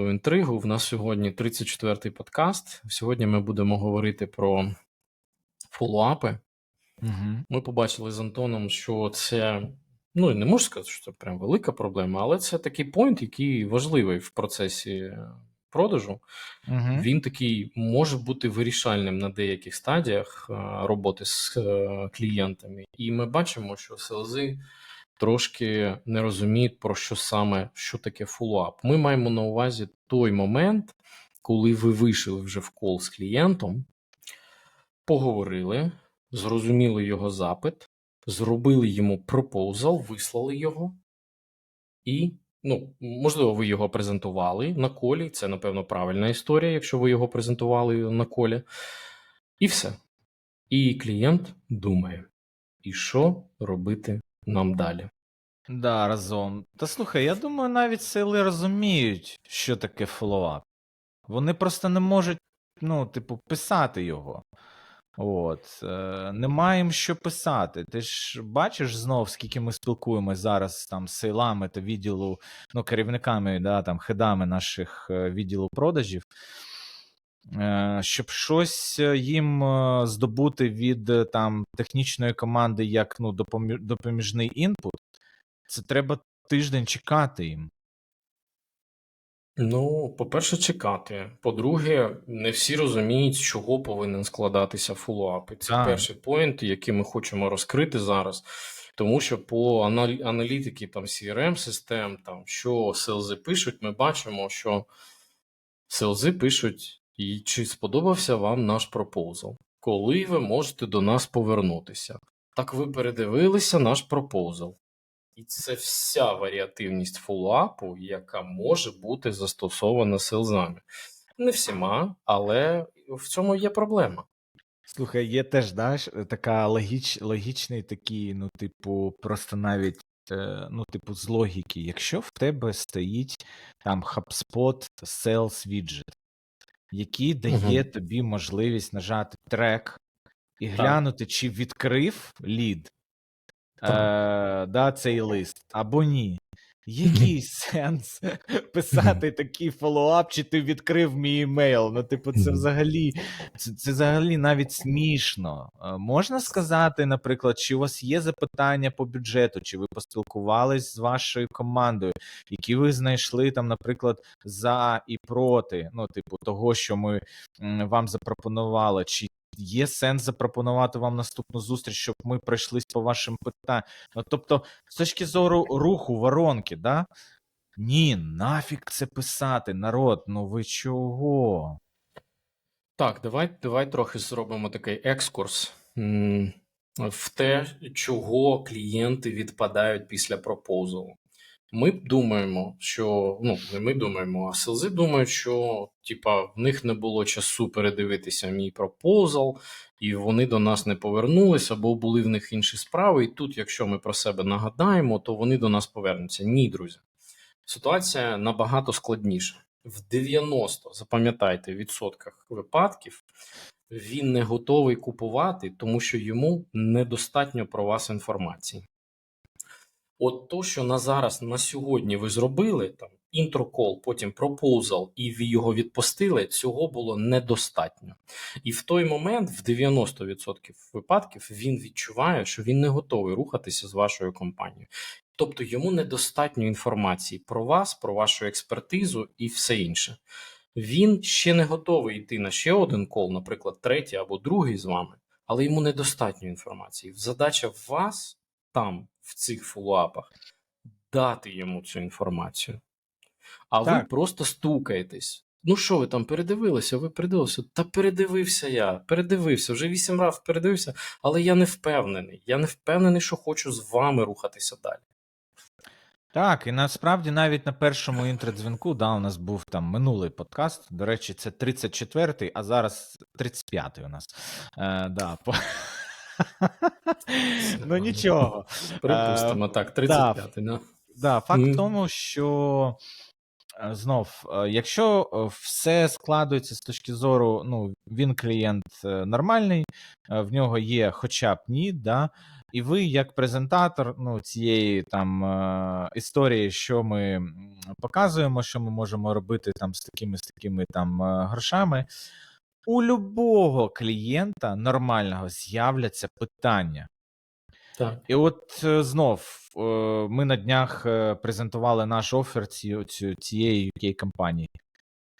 інтригу. В нас сьогодні 34-й подкаст. Сьогодні ми будемо говорити про фоллоуапи. Угу. Ми побачили з Антоном, що це, ну не можу сказати, що це прям велика проблема, але це такий пойнт, який важливий в процесі продажу. Угу. Він такий може бути вирішальним на деяких стадіях е, роботи з е, клієнтами. І ми бачимо, що селзи трошки не розуміють, про що саме що таке фоллоуап. Ми маємо на увазі той момент, коли ви вийшли вже в кол з клієнтом, поговорили, зрозуміли його запит, зробили йому пропозал, вислали його, і, ну, можливо, ви його презентували на колі. Це, напевно, правильна історія, якщо ви його презентували на колі. І все. І клієнт думає, і що робити нам далі. Да, разом. Та слухай, я думаю, навіть сили розуміють, що таке фоллоуап. Вони просто не можуть, ну, типу, писати його. От, е, немає їм що писати. Ти ж бачиш знов, скільки ми спілкуємось зараз там з сейлами та відділу, ну, керівниками, да, там, хедами наших е, відділу продажів. Е, Щоб щось е, їм е, здобути від там технічної команди як ну, допоміжний інпут, це треба тиждень чекати їм. Ну, по-перше, чекати. По-друге, не всі розуміють, з чого повинен складатися фоллоуап. І це Так. перший поінт, який ми хочемо розкрити зараз. Тому що по аналітики там CRM систем, там що селзи пишуть, ми бачимо, що селзи пишуть, «І чи сподобався вам наш пропозал? Коли ви можете до нас повернутися? Так ви передивилися наш пропозал. І це вся варіативність фоллоуапу, яка може бути застосована селзами. Не всіма, але в цьому є проблема. Слухай, є теж, да, така логіч, логічний такий, ну, типу, просто навіть, е, ну, типу, з логіки. Якщо в тебе стоїть там HubSpot Sales Widget, який дає Мгм. тобі можливість нажати трек і Так. глянути, чи відкрив лід Так. е, да, цей лист, або ні. Який сенс писати такий фоллоуап, чи ти відкрив мій емейл? Ну, типу, це взагалі, це, це взагалі навіть смішно. Е, Можна сказати, наприклад, чи у вас є запитання по бюджету, чи ви поспілкувались з вашою командою, які ви знайшли там, наприклад, за і проти, ну, типу, того, що ми вам запропонували, чи є сенс запропонувати вам наступну зустріч, щоб ми пройшлись по вашим питанням. Ну, тобто, з точки зору руху воронки, да? Ні, нафіг це писати, народ, ну ви чого? Так, давай, давай трохи зробимо такий екскурс в те, чого клієнти відпадають після пропозалу. Ми думаємо, що ну не ми думаємо, а селзи думають, що типа в них не було часу передивитися мій пропозал, і вони до нас не повернулися, або були в них інші справи. І тут, якщо ми про себе нагадаємо, то вони до нас повернуться. Ні, друзі. Ситуація набагато складніша. В 90, запам'ятайте, відсотках випадків він не готовий купувати, тому що йому недостатньо про вас інформації. От то, що на зараз, на сьогодні ви зробили, там інтрокол, потім пропозал, і ви його відпустили, цього було недостатньо. І в той момент, в 90% випадків, він відчуває, що він не готовий рухатися з вашою компанією. Тобто йому недостатньо інформації про вас, про вашу експертизу і все інше. Він ще не готовий йти на ще один кол, наприклад, третій або другий з вами, але йому недостатньо інформації. Задача вас там, в цих фоллоуапах, дати йому цю інформацію. А ви просто стукаєтесь. Ну що ви там передивилися? Ви передивилися? Та передивився я, передивився, вже вісім разів передивився, але я не впевнений. Я не впевнений, що хочу з вами рухатися далі. Так, і насправді навіть на першому інтродзвінку, да, у нас був там минулий подкаст. До речі, це 34-й, а зараз 35-й у нас. Е, да, по... ну нічого. Припустимо, так, 35-й, да. Да, факт в тому, що е, знов, е, якщо е, все складується з точки зору, ну, він клієнт е, нормальний, е, в нього є хоча б ні, да, І ви, як презентатор ну, цієї там е, історії, що ми показуємо, що ми можемо робити там з такими з такими там е, грошами. У любого клієнта нормального з'являться питання. Так. І от е, знов е, ми на днях е, презентували наш офер ці, цієї UK компанії.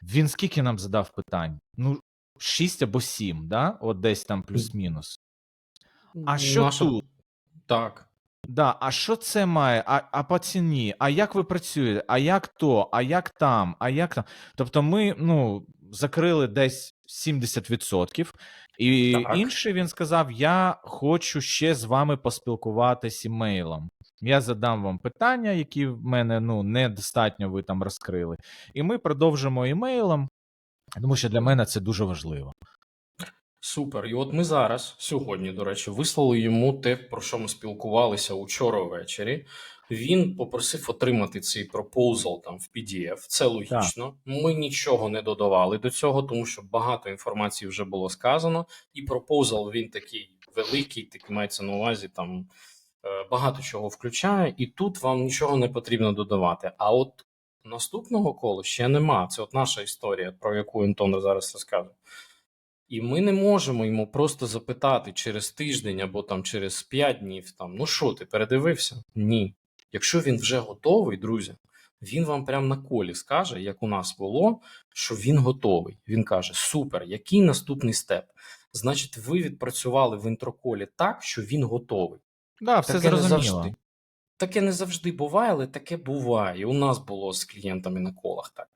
Він скільки нам задав питань? Ну, 6 або 7, да? От десь там плюс-мінус. А що Наша- тут? Так. Да, а що це має? А, а по ціні? А як ви працюєте? А як то? А як там? А як там? Тобто ми ну, закрили десь 70%, і Так. інший він сказав: Я хочу ще з вами поспілкуватись імейлом. Я задам вам питання, які в мене ну, недостатньо ви там розкрили. І ми продовжимо імейлом, тому що для мене це дуже важливо. Супер. І от ми зараз, сьогодні, до речі, вислали йому те, про що ми спілкувалися учора ввечері. Він попросив отримати цей пропозал там в PDF. Це логічно. Ми нічого не додавали до цього, тому що багато інформації вже було сказано. І пропозал він такий великий, такий мається на увазі там е, багато чого включає, і тут вам нічого не потрібно додавати. А от наступного кола ще нема. Це от наша історія, про яку Антон зараз розкаже. І ми не можемо йому просто запитати через тиждень або там через 5 днів, там, ну що, ти передивився? Ні. Якщо він вже готовий, друзі, він вам прямо на колі скаже, як у нас було, що він готовий. Він каже: Супер, який наступний степ? Значить, ви відпрацювали в інтроколі так, що він готовий. Да, все Таке не завжди. Таке не завжди буває, але таке буває. І у нас було з клієнтами на колах так.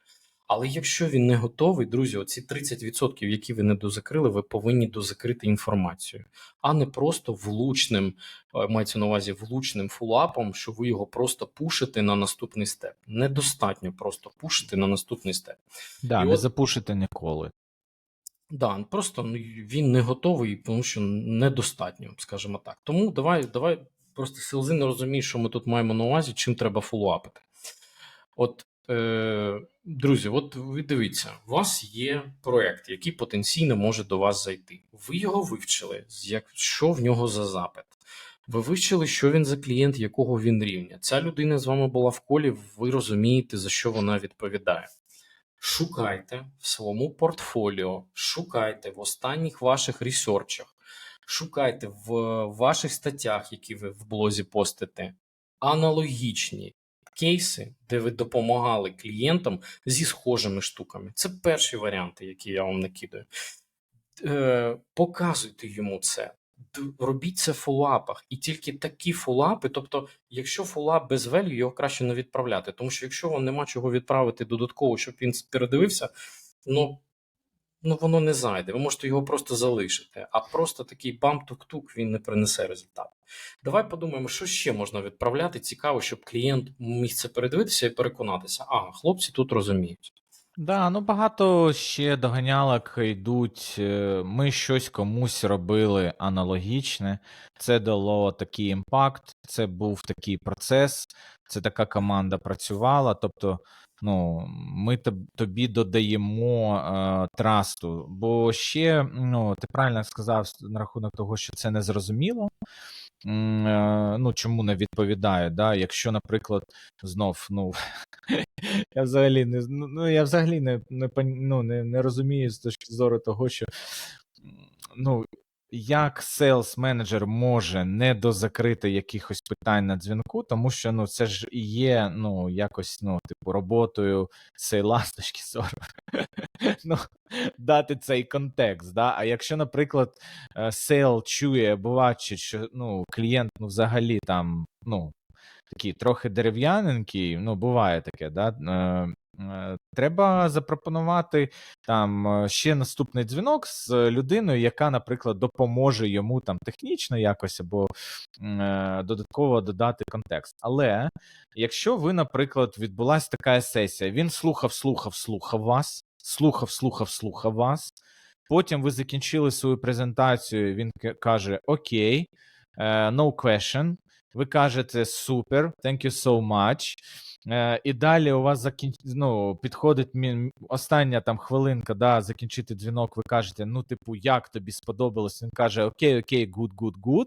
Але якщо він не готовий, друзі, оці 30%, які ви не дозакрили, ви повинні дозакрити інформацію, а не просто влучним, е, мається на увазі влучним фулапом, що ви його просто пушите на наступний степ. Недостатньо просто пушити на наступний степ. Да, І не от- запушите ніколи. Да, просто ну, він не готовий, тому що недостатньо, скажімо так. Тому давай, давай просто Селзин не розуміє, що ми тут маємо на увазі, чим треба фоллоуапити. От, друзі, от ви дивіться, у вас є проект, який потенційно може до вас зайти. Ви його вивчили, що в нього за запит. Ви вивчили, що він за клієнт, якого він рівня. Ця людина з вами була в колі, ви розумієте, за що вона відповідає. Шукайте в своєму портфоліо, шукайте в останніх ваших ресерчах, шукайте в ваших статтях, які ви в блозі постите, аналогічні кейси, де ви допомагали клієнтам зі схожими штуками. Це перші варіанти, які я вам накидаю. Е, показуйте йому це. Робіть це в фоллоуапах. І тільки такі фоллоуапи, тобто, якщо фоллоуап без value, його краще не відправляти. Тому що якщо вам нема чого відправити додатково, щоб він передивився, ну, ну воно не зайде. Ви можете його просто залишити. А просто такий бам-тук-тук він не принесе результат. Давай подумаємо, що ще можна відправляти. Цікаво, щоб клієнт міг це передивитися і переконатися. Ага, хлопці тут розуміють. Да, ну багато ще доганялок йдуть. е, Ми щось комусь робили аналогічне. Це дало такий імпакт, це був такий процес, це така команда працювала. Тобто, ну, ми тобі додаємо е, трасту. Бо ще, ну, ти правильно сказав на рахунок того, що це незрозуміло. М, е, Ну, чому не відповідає, да? Якщо, наприклад, знов, ну. Я взагалі не ну, ну, я взагалі не, не, ну, не, не розумію з точки зору того, що ну, як сейлс менеджер може не дозакрити якихось питань на дзвінку, тому що ну, це ж і є ну, якось ну, типу, роботою сейла з точки ну, дати цей контекст. Да? А якщо, наприклад, е, сейл чує бачить, що ну, клієнт ну, взагалі там, ну, такий трохи дерев'яненький, ну, буває таке, да? Е, е, треба запропонувати там е, ще наступний дзвінок з людиною, яка, наприклад, допоможе йому там технічно якось або е, додатково додати контекст. Але якщо ви, наприклад, відбулася така сесія, він слухав, слухав, слухав вас, слухав, слухав, слухав вас. Потім ви закінчили свою презентацію. Він каже: Окей, е, no question. Ви кажете супер, thank you so much. Е, і далі у вас закін... ну, підходить мі- остання там хвилинка, да, закінчити дзвінок, ви кажете, ну, типу, як тобі сподобалось? Він каже: Окей, окей, good, good, good.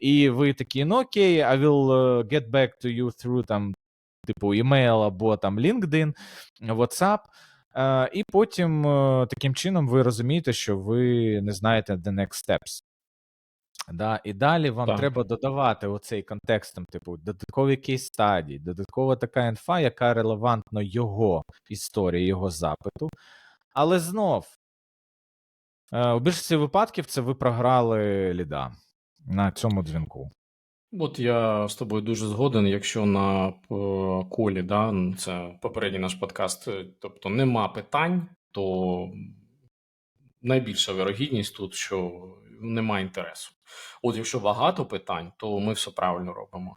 І ви такі, ну окей, I will uh, get back to you through там, типу, email або там LinkedIn, WhatsApp. Е, і потім е, таким чином ви розумієте, що ви не знаєте the next steps. Да, і далі вам Так. треба додавати оцей контекст, там, типу, додаткові кейс стадії, додаткова така інфа, яка релевантна його історії, його запиту. Але знов, е, у більшості випадків це ви програли ліда на цьому дзвінку. От я з тобою дуже згоден. Якщо на е, колі, да, це попередній наш подкаст, е, тобто нема питань, то найбільша вирогідність тут, що нема інтересу. От якщо багато питань, то ми все правильно робимо.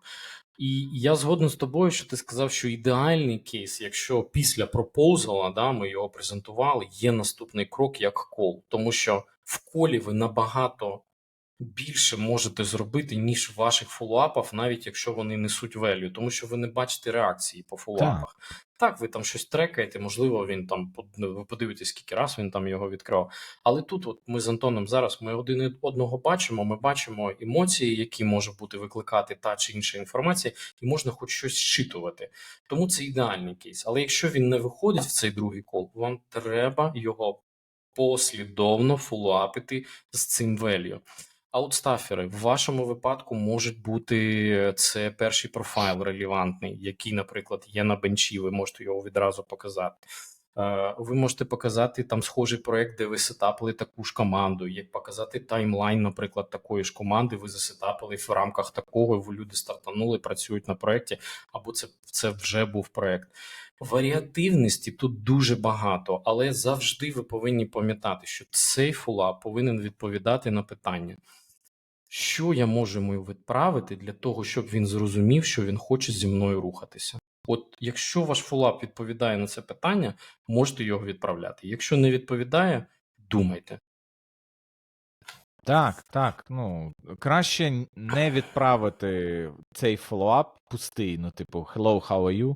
І я згоден з тобою, що ти сказав, що ідеальний кейс, якщо після пропозала, да, ми його презентували, є наступний крок як кол, тому що в колі ви набагато більше можете зробити, ніж в ваших фоллоуапах, навіть якщо вони несуть value, тому що ви не бачите реакції по фоллоуапах. Так, ви там щось трекаєте, можливо, він там ну, ви подивитесь, скільки раз він там його відкривав. Але тут, от ми з Антоном зараз ми один одного бачимо. Ми бачимо емоції, які може бути викликати та чи інша інформація, і можна хоч щось зчитувати. Тому це ідеальний кейс. Але якщо він не виходить в цей другий кол, вам треба його послідовно фоллоуапити з цим value. Аутстафери в вашому випадку можуть бути це перший профайл релевантний, який, наприклад, є на бенчі. Ви можете його відразу показати. Е, Ви можете показати там схожий проект, де ви сетапили таку ж команду, як показати таймлайн, наприклад, такої ж команди. Ви засетапили в рамках такого, люди стартанули, працюють на проєкті, або це, це вже був проект. Варіативності тут дуже багато, але завжди ви повинні пам'ятати, що цей фоллап повинен відповідати на питання. Що я можу йому відправити для того, щоб він зрозумів, що він хоче зі мною рухатися? От якщо ваш фоллап відповідає на це питання, можете його відправляти. Якщо не відповідає, думайте. Так, так. Ну, краще не відправити цей фоллоуап пустий, ну, типу, hello, how are you?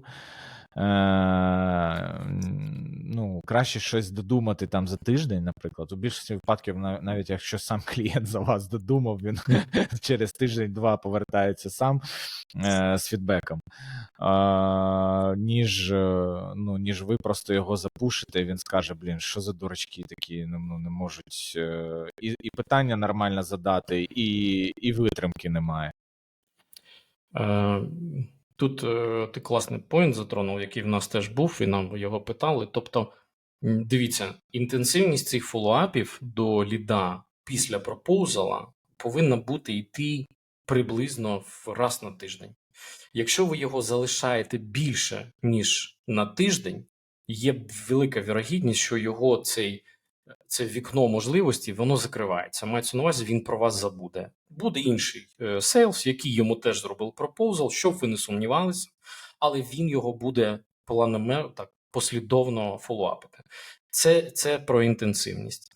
Е, ну, краще щось додумати там за тиждень, наприклад. У більшості випадків, навіть якщо сам клієнт за вас додумав, він через тиждень-два повертається сам е, з фідбеком, ніж, е, ну, ніж ви просто його запушите, і він скаже: блін, що за дурачки такі, ну, ну, не можуть і, і питання нормально задати, і, і витримки немає. Тут е, ти класний поінт затронув, який в нас теж був, і нам його питали. Тобто, дивіться, інтенсивність цих фоллоуапів до ліда після пропозала повинна бути йти приблизно раз на тиждень. Якщо ви його залишаєте більше, ніж на тиждень, є велика вірогідність, що його цей це вікно можливості, воно закривається. Мається на увазі, він про вас забуде. Буде інший е, сейлс, який йому теж зробив пропозал, щоб ви не сумнівалися, але він його буде планомер, так послідовно фоллоуапити. Це, це про інтенсивність.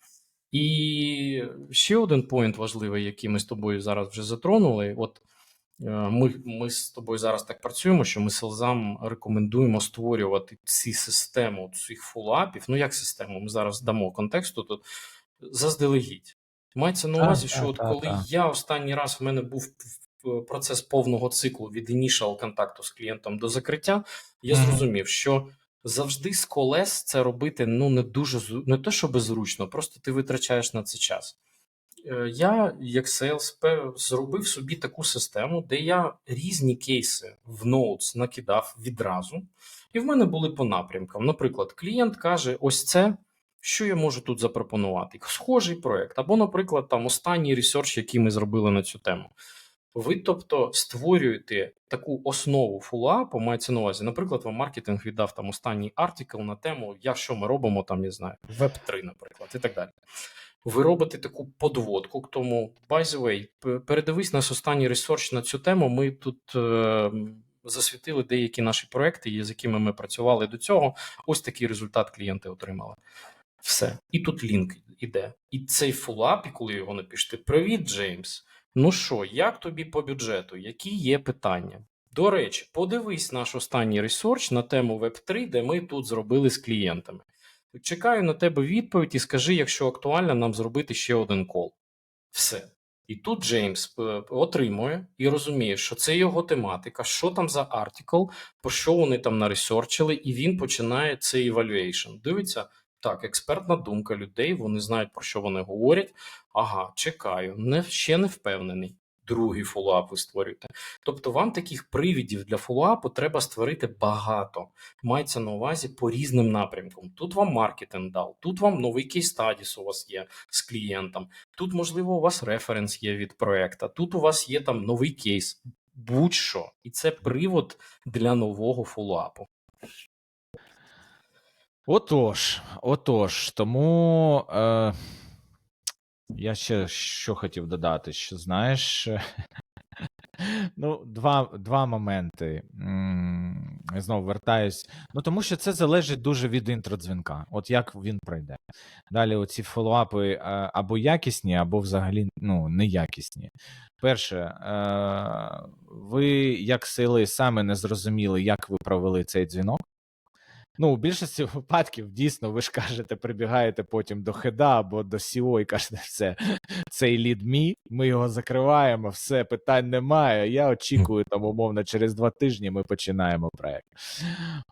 І ще один поінт важливий, який ми з тобою зараз вже затронули. От ми, ми з тобою зараз так працюємо, що ми селзам рекомендуємо створювати ці систему цих фоллоуапів. Ну як систему? Ми зараз дамо контексту тут заздалегідь. Мається на увазі, що от коли я останній раз в мене був процес повного циклу від initial контакту з клієнтом до закриття, я зрозумів, що завжди з колес це робити ну не дуже не те, що беззручно, просто ти витрачаєш на це час. Е, Я, як sales, зробив собі таку систему, де я різні кейси в ноутс накидав відразу, і в мене були по напрямкам. Наприклад, клієнт каже: ось це. Що я можу тут запропонувати? Схожий проект, або, наприклад, там останній ресерч, який ми зробили на цю тему. Ви, тобто, створюєте таку основу фоллоуапу, мається на увазі. Наприклад, вам маркетинг віддав там останній артикл на тему, як що ми робимо, там, не знаю, Web3, наприклад, і так далі. Ви робите таку подводку тому, way, передивись наш останній ресерч на цю тему. Ми тут е, засвітили деякі наші проекти, з якими ми працювали до цього. Ось такий результат клієнти отримали. Все. І тут лінк іде. І цей фоллап, і коли його напишете: Привіт, Джеймс. Ну що, як тобі по бюджету? Які є питання? До речі, подивись наш останній ресерч на тему Web3, де ми тут зробили з клієнтами. Чекаю на тебе відповідь і скажи, якщо актуально, нам зробити ще один кол. Все. І тут Джеймс е, отримує і розуміє, що це його тематика, що там за артикл, про що вони там наресерчили, і він починає цей evaluation. Дивиться, так, експертна думка людей, вони знають, про що вони говорять. Ага, чекаю, не, ще не впевнений. Другий фоллоуап ви створюєте. Тобто вам таких привідів для фоллоуапу треба створити багато. Мається на увазі по різним напрямкам. Тут вам маркетинг дав, тут вам новий кейс стадіс у вас є з клієнтом, тут, можливо, у вас референс є від проекта, тут у вас є там новий кейс, будь-що. І це привод для нового фоллоуапу. Отож, отож, тому е, я ще що хотів додати, що знаєш, ну, два, два моменти. Я знову вертаюсь. Ну, тому що це залежить дуже від інтродзвінка, от як він пройде. Далі оці фоллоуапи або якісні, або взагалі ну, неякісні. Перше, е, ви як сили саме не зрозуміли, як ви провели цей дзвінок. Ну, у більшості випадків дійсно ви ж кажете, прибігаєте потім до хеда або до SEO і кажете, все, цей лід мій, ми його закриваємо, все, питань немає. Я очікую там, умовно, через два тижні ми починаємо проект.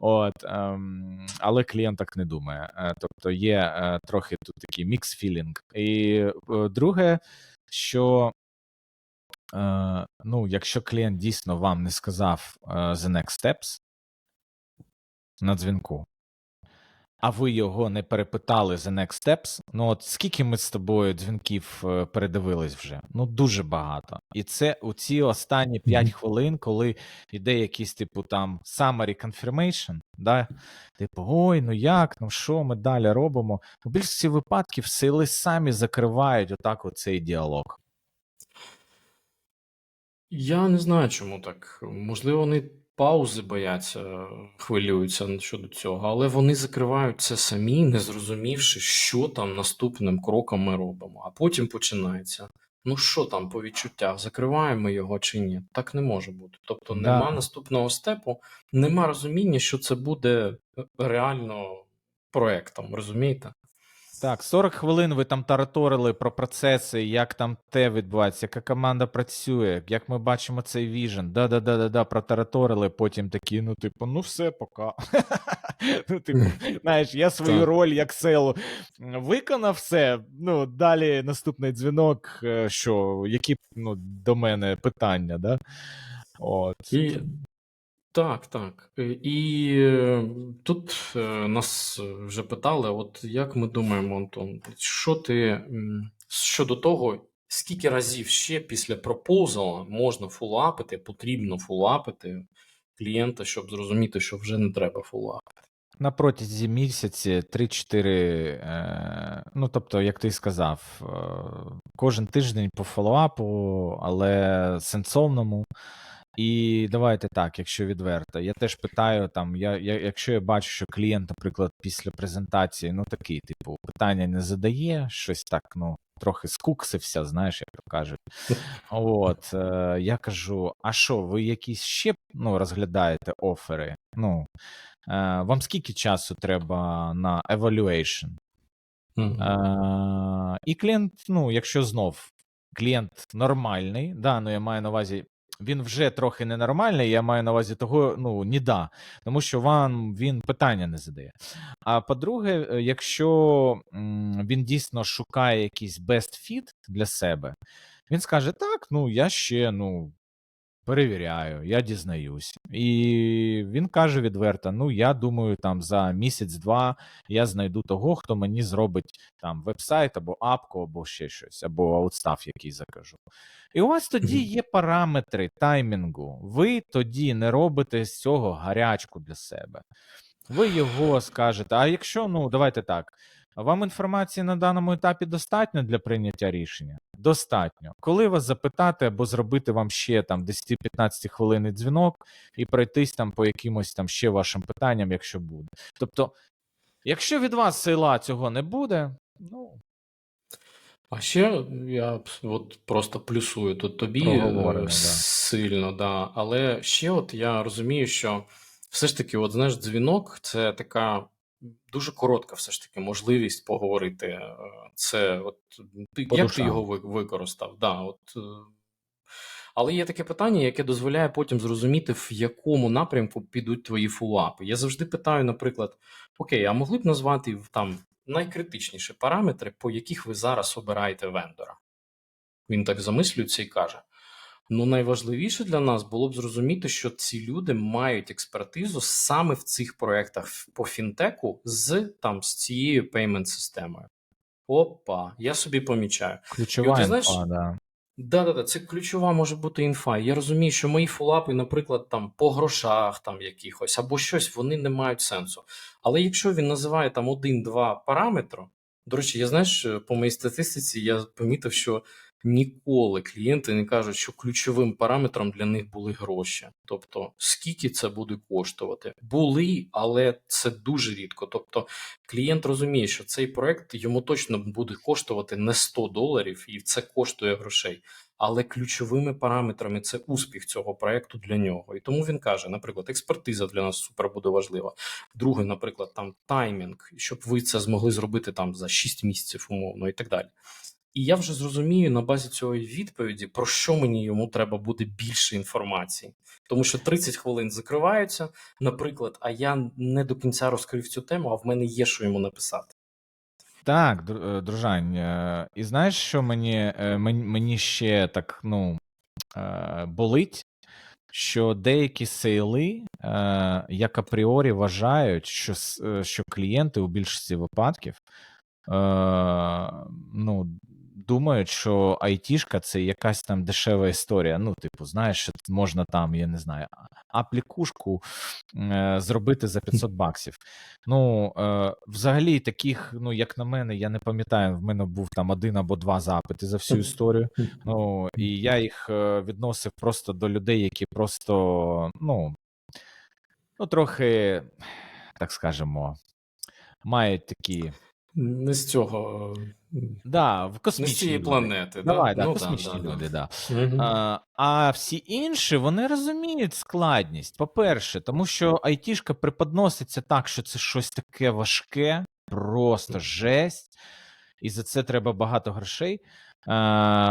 От, ем, але клієнт так не думає. Е, Тобто є е, трохи тут такий мікс філінг. І е, друге, що. Е, ну, якщо клієнт дійсно вам не сказав е, the next steps, на дзвінку, а ви його не перепитали за next steps, ну от скільки ми з тобою дзвінків е, передивились вже? Ну дуже багато. І це у ці останні 5 Мгм. хвилин, коли йде якийсь типу там summary confirmation, да? типу, ой, ну як, ну що ми далі робимо? У більшості випадків сили самі закривають отак оцей діалог. Я не знаю, чому так. Можливо, вони паузи бояться, хвилюються щодо цього, але вони закривають це самі, не зрозумівши, що там наступним кроком ми робимо. А потім починається. Ну що там по відчуттях, закриваємо його чи ні? Так не може бути. Тобто Да. нема наступного степу, нема розуміння, що це буде е, реально проектом, розумієте? Так, 40 хвилин ви там тараторили про процеси, як там те відбувається, яка команда працює, як ми бачимо цей віжен. Да-да-да-да-да, протараторили, потім такі, ну, типу, ну все, пока. ну, типу, знаєш, я свою роль як селу виконав все. Ну, далі наступний дзвінок, е, що, які ну, до мене питання, да? От. І так, так. Е, І тут е, нас вже питали: от як ми думаємо, Антон, що ти щодо того, скільки разів ще після пропозала можна фулапити, потрібно фулапити клієнта, щоб зрозуміти, що вже не треба фулапити? На протязі місяці 3-4, е, ну тобто, як ти сказав, кожен тиждень по фоллоуапу, але сенсовному. І давайте так, якщо відверто. Я теж питаю, там, я, я, якщо я бачу, що клієнт, наприклад, після презентації, ну такий, типу, питання не задає, щось так, ну, трохи скуксився, знаєш, як то кажуть. От, е, я кажу: а що, ви якісь ще ну, розглядаєте офери? Ну, Е, Вам скільки часу треба на evaluation? Мгм. Е, І клієнт, ну, якщо знов клієнт нормальний, да, ну я маю на увазі, він вже трохи ненормальний, я маю на увазі того, ну, ніда, тому що вам він питання не задає. А по-друге, е, якщо він дійсно шукає якийсь best fit для себе, він скаже: так, ну я ще ну, перевіряю, я дізнаюсь. І він каже відверто: ну, я думаю, там за місяць-два я знайду того, хто мені зробить там вебсайт або апку, або ще щось, або аутстаф, який закажу. І у вас тоді є параметри таймінгу. Ви тоді не робите з цього гарячку для себе. Ви його скажете. А якщо, ну, давайте так. Вам інформації на даному етапі достатньо для прийняття рішення? Достатньо. Коли вас запитати або зробити вам ще там 10-15 хвилинний дзвінок і пройтись там по якимось там ще вашим питанням, якщо буде. Тобто, якщо від вас сила цього не буде, ну А ще я от просто плюсую тут тобі е, Проговорено, да. сильно, да. Але ще от я розумію, що все ж таки, от знаєш, дзвінок це така дуже коротка, все ж таки, можливість поговорити. Е, Це от ти По як ти його використав? Да, от, е, але є таке питання, яке дозволяє потім зрозуміти, в якому напрямку підуть твої фоллапи. Я завжди питаю, наприклад, окей, а могли б назвати там найкритичніші параметри, по яких ви зараз обираєте вендора? Він так замислюється і каже: ну, найважливіше для нас було б зрозуміти, що ці люди мають експертизу саме в цих проєктах по фінтеку з там з цією пеймент системою. Опа, я собі помічаю. Ключова от ти інфа, да. Да, да, да, це ключова може бути інфа. Я розумію, що мої фолапи, наприклад, там по грошах там якихось або щось, вони не мають сенсу. Але якщо він називає там один-два параметри, до речі, я знаєш, по моїй статистиці я помітив, що ніколи клієнти не кажуть, що ключовим параметром для них були гроші. Тобто, скільки це буде коштувати. Були, але це дуже рідко. Тобто, клієнт розуміє, що цей проект йому точно буде коштувати не 100 доларів, і це коштує грошей. Але ключовими параметрами це успіх цього проекту для нього. І тому він каже: наприклад, експертиза для нас супер буде важлива. Друге, наприклад, там таймінг, щоб ви це змогли зробити там за 6 місяців, умовно, і так далі. І я вже зрозумію на базі цієї відповіді, про що мені йому треба буде більше інформації. Тому що 30 хвилин закриваються, наприклад, а я не до кінця розкрив цю тему, а в мене є що йому написати. Так, е, дружань. е, І знаєш, що мені, е, мені, мені ще так ну, болить, що деякі сейли, як апріорі вважають, що, що клієнти у більшості випадків ну, думають, що айтішка це якась там дешева історія. Ну, типу, знаєш, що можна там, я не знаю, аплікушку е, зробити за 500 баксів. Ну, е, взагалі, таких, ну, як на мене, я не пам'ятаю, в мене був там один або два запити за всю історію. Ну, і я їх е, відносив просто до людей, які просто, ну, ну, трохи, так скажемо, мають такі. Не з цього, е, Да, в космічні люди. планети. Давай, да? да, Ну, космічні да, люди, да. да. А, а всі інші вони розуміють складність. По-перше, тому що айтішка преподноситься так, що це щось таке важке, просто жесть, і за це треба багато грошей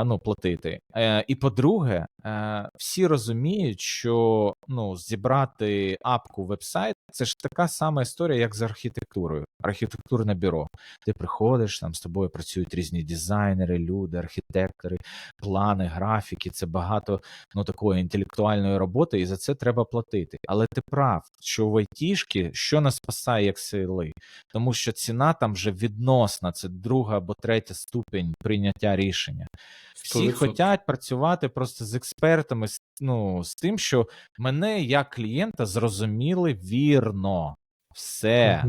ну, платити. Е, і по-друге, е, всі розуміють, що ну, зібрати апку вебсайт це ж така сама історія, як з архітектурою. Архітектурне бюро. Ти приходиш, там з тобою працюють різні дизайнери, люди, архітектори, плани, графіки. Це багато ну такої інтелектуальної роботи, і за це треба платити. Але ти прав, що в айтішки що нас спасає як сили, тому що ціна там вже відносна, це друга або третя ступень прийняття рішення. Всі хочуть працювати просто з експертами, ну, з тим, що мене як клієнта зрозуміли вірно. Все.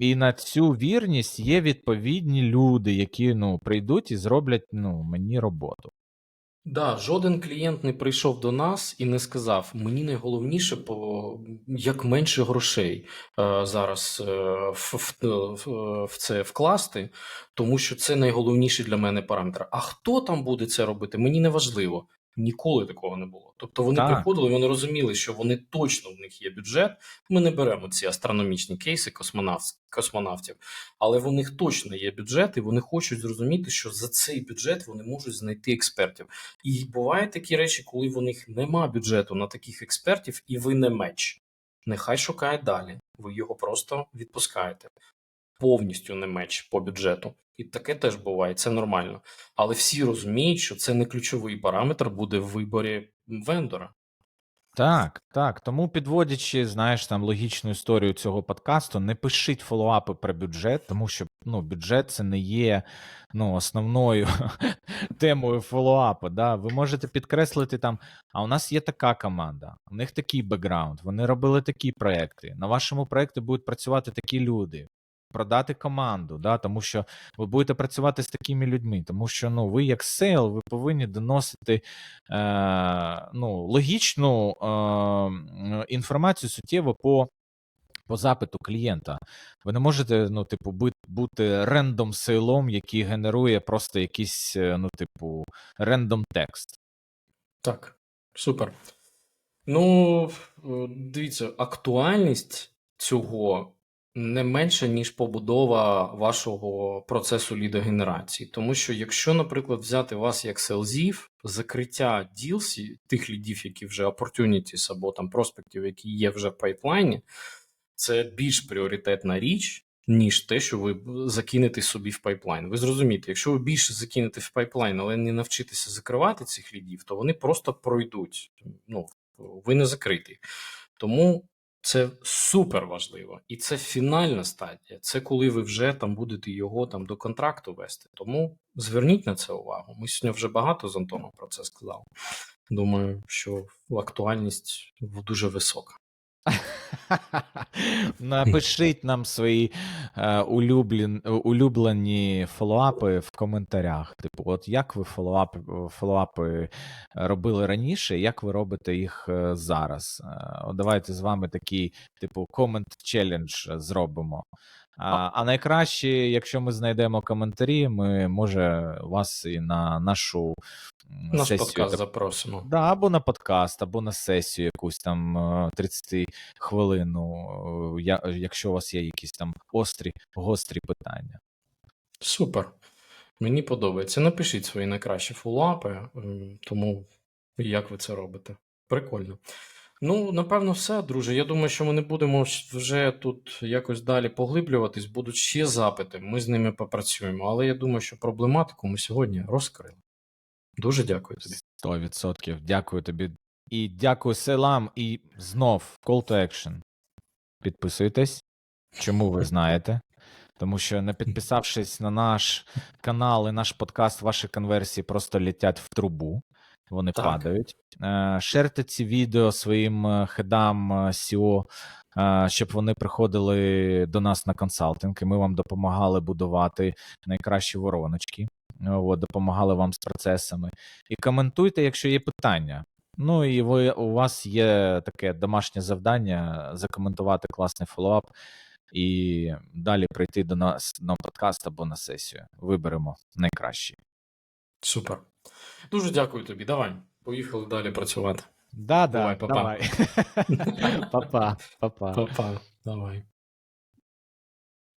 І на цю вірність є відповідні люди, які ну, прийдуть і зроблять ну, мені роботу. Да, жоден клієнт не прийшов до нас і не сказав: мені найголовніше по як менше грошей е, зараз е, в, в, в, це вкласти, тому що це найголовніший для мене параметр. А хто там буде це робити, мені не важливо. Ніколи такого не було. Тобто вони Так. приходили, вони розуміли, що вони точно в них є бюджет. Ми не беремо ці астрономічні кейси космонавт, космонавтів, але в них точно є бюджет, і вони хочуть зрозуміти, що за цей бюджет вони можуть знайти експертів. І бувають такі речі, коли в них нема бюджету на таких експертів, і ви не меч. Нехай шукає далі. Ви його просто відпускаєте. Повністю не меч по бюджету. І таке теж буває, це нормально. Але всі розуміють, що це не ключовий параметр буде в виборі вендора. Так, так. Тому підводячи, знаєш, там логічну історію цього подкасту, не пишіть фоллоуапи про бюджет, тому що ну, бюджет це не є ну, основною темою фоллоуапу. Да? Ви можете підкреслити там, а у нас є така команда, у них такий бекграунд, вони робили такі проекти. На вашому проекті будуть працювати такі люди. Продати команду, да, тому що ви будете працювати з такими людьми, тому що ну ви як сейл, ви повинні доносити е, ну, логічну е, інформацію суттєво по по запиту клієнта. Ви не можете, ну, типу, бути рендом сейлом, який генерує просто якийсь, е, ну, типу, рендом текст. Так, супер. Ну, дивіться, актуальність цього не менша, ніж побудова вашого процесу лідогенерації. Тому що, якщо, наприклад, взяти вас як селзів, закриття ділс, тих лідів, які вже opportunities або там проспектів, які є вже в пайплайні, це більш пріоритетна річ, ніж те, що ви закинете собі в пайплайн. Ви зрозумієте, якщо ви більше закинете в пайплайн, але не навчитеся закривати цих лідів, то вони просто пройдуть. Ну, ви не закриті. Тому це супер важливо. І це фінальна стадія. Це коли ви вже там будете його там до контракту вести. Тому зверніть на це увагу. Ми сьогодні вже багато з Антоном про це сказали. Думаю, що актуальність дуже висока. Напишіть нам свої е, улюблен, улюблені фоллоуапи в коментарях. Типу, от як ви фоллоуапи, фоллоуапи робили раніше, як ви робите їх е, зараз? Е, давайте з вами такий, типу, комент челендж зробимо. А, а найкраще, якщо ми знайдемо коментарі, ми може вас і на нашу Наш сесію подкаст так- запросимо. Да, або на подкаст, або на сесію якусь там е, 30 хвилину, е, я- якщо у вас є якісь там острі, гострі питання. Супер. Мені подобається. Напишіть свої найкращі ем, тому як ви це робите. Прикольно. Ну, напевно, все, друже. Я думаю, що ми не будемо вже тут якось далі поглиблюватись. Будуть ще запити, ми з ними попрацюємо. Але я думаю, що проблематику ми сьогодні розкрили. Дуже дякую тобі. 100%. Дякую тобі. І дякую селам. І знов call to action. Підписуйтесь. Чому ви знаєте? Тому що не підписавшись на наш канал і наш подкаст, ваші конверсії просто летять в трубу, вони Так. падають. Е, Шерте ці відео своїм е, хедам SEO, е, щоб вони приходили до нас на консалтинг, і ми вам допомагали будувати найкращі вороночки. От, допомагали вам з процесами. І коментуйте, якщо є питання. Ну і ви у вас є таке домашнє завдання закоментувати класний фоллоуап і далі прийти до нас на подкаст або на сесію. Виберемо найкращий. Супер. Дуже дякую тобі. Давай. Поїхали далі працювати. Да, да, па-па. давай. Па-па, па-па. Па-па. Давай.